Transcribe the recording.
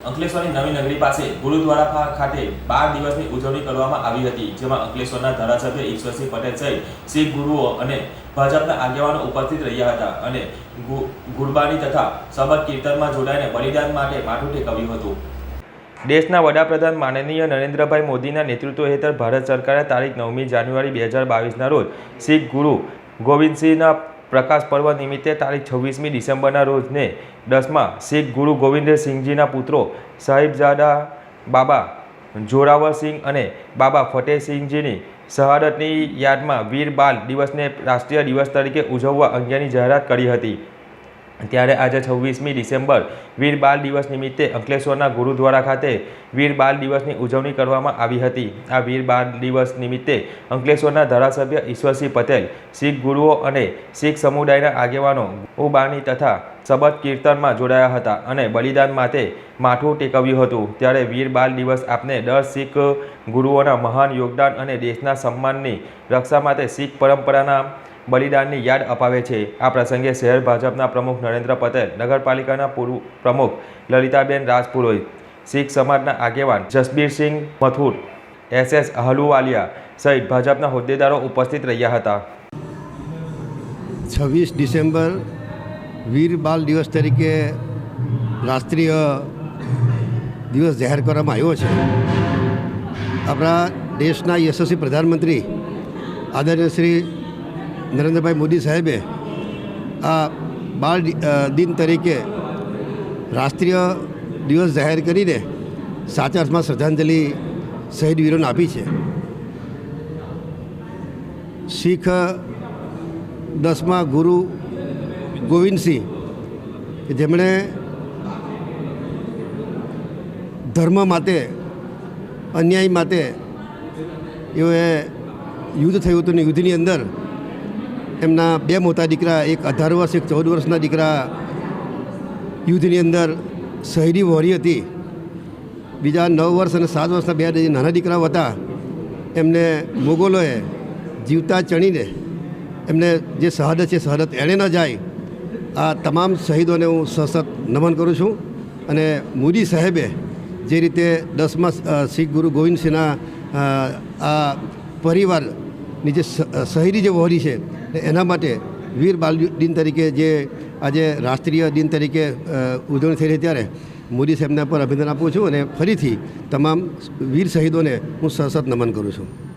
અંકલેશ્વરની નવી નગરી પાસે ગુરુદ્વારા ખાતે બાર દિવસની ઉજવણી કરવામાં આવી હતી, જેમાં અંકલેશ્વરના ધારાસભ્ય ઈશ્વરસિંહ પટેલ સહિત શીખ ગુરુઓ અને ભાજપના આગેવાનો ઉપસ્થિત રહ્યા હતા અને ગુરબાની તથા સબદ કીર્તનમાં જોડાઈને બલિદાન માટે માથું ટેકવ્યું હતું. દેશના વડાપ્રધાન માનનીય નરેન્દ્રભાઈ મોદીના નેતૃત્વ હેઠળ ભારત સરકારે તારીખ નવમી જાન્યુઆરી બે હજાર બાવીસના રોજ શીખ ગુરુ ગોવિંદસિંહના પ્રકાશ પર્વ નિમિત્તે તારીખ છવ્વીસમી ડિસેમ્બરના રોજને દસમાં શીખ ગુરુ ગોવિંદસિંહજીના પુત્રો સાહિબજાદા બાબા જોરાવરસિંહ અને બાબા ફતેહસિંહજીની શહાદતની યાદમાં વીર બાલ દિવસને રાષ્ટ્રીય દિવસ તરીકે ઉજવવા અંગેની જાહેરાત કરી હતી. ત્યારે આજે છવ્વીસમી ડિસેમ્બર વીર બાલ દિવસ નિમિત્તે અંકલેશ્વરના ગુરુદ્વારા ખાતે વીર બાલ દિવસની ઉજવણી કરવામાં આવી હતી. આ વીર બાલ દિવસ નિમિત્તે અંકલેશ્વરના ધારાસભ્ય ઈશ્વરસિંહ પટેલ, શીખ ગુરુઓ અને શીખ સમુદાયના આગેવાનો ઉબાણી તથા સબદ કીર્તનમાં જોડાયા હતા અને બલિદાન માટે માથું ટેકવ્યું હતું. ત્યારે વીર બાલ દિવસ આપને દર શીખ ગુરુઓના મહાન યોગદાન અને દેશના સન્માનની રક્ષા માટે શીખ પરંપરાના બલિદાનની યાદ અપાવે છે. આ પ્રસંગે શહેર ભાજપના પ્રમુખ નરેન્દ્ર પટેલ, નગરપાલિકાના પૂર્વ પ્રમુખ લલિતાબેન રાજપુરોહિત, શીખ સમાજના આગેવાન જસબીરસિંહ મથુર એસ એસ અહલુવાલિયા સહિત ભાજપના હોદ્દેદારો ઉપસ્થિત રહ્યા હતા. છવ્વીસ ડિસેમ્બર વીર બાલ દિવસ તરીકે રાષ્ટ્રીય દિવસ જાહેર કરવામાં આવ્યો છે. આપણા દેશના યશસ્વી પ્રધાનમંત્રી આદરણીય શ્રી નરેન્દ્રભાઈ મોદી સાહેબે આ બાળ દિન તરીકે રાષ્ટ્રીય દિવસ જાહેર કરીને સાચા અર્થમાં શ્રદ્ધાંજલિ શહીદ વીરોને આપી છે. શીખ દસમા ગુરુ ગોવિંદસિંહ કે જેમણે ધર્મ માટે, અન્યાય માટે, એઓએ યુદ્ધ થયું હતું ને યુદ્ધની અંદર એમના બે મોટા દીકરા, એક અઢાર વર્ષ, એક ચૌદ વર્ષના દીકરા યુદ્ધની અંદર શહીદી વહોરી હતી. બીજા નવ વર્ષ અને સાત વર્ષના બે નાના દીકરાઓ હતા, એમને મોગલોએ જીવતા ચણીને એમને જે શહાદત છે, શહાદત એણે ન જાય, આ તમામ શહીદોને હું સશત નમન કરું છું. અને મોદી સાહેબે જે રીતે દસમા શીખ ગુરુ ગોવિંદસિંહના આ પરિવારની જે શહીદી જે વહોરી છે એના માટે વીર બાલ દિન તરીકે જે આજે રાષ્ટ્રીય દિન તરીકે ઉજવણી થઈ રહી ત્યારે મોદી સાહેબના પર અભિનંદન આપું છું અને ફરીથી તમામ વીર શહીદોને હું સહસત નમન કરું છું.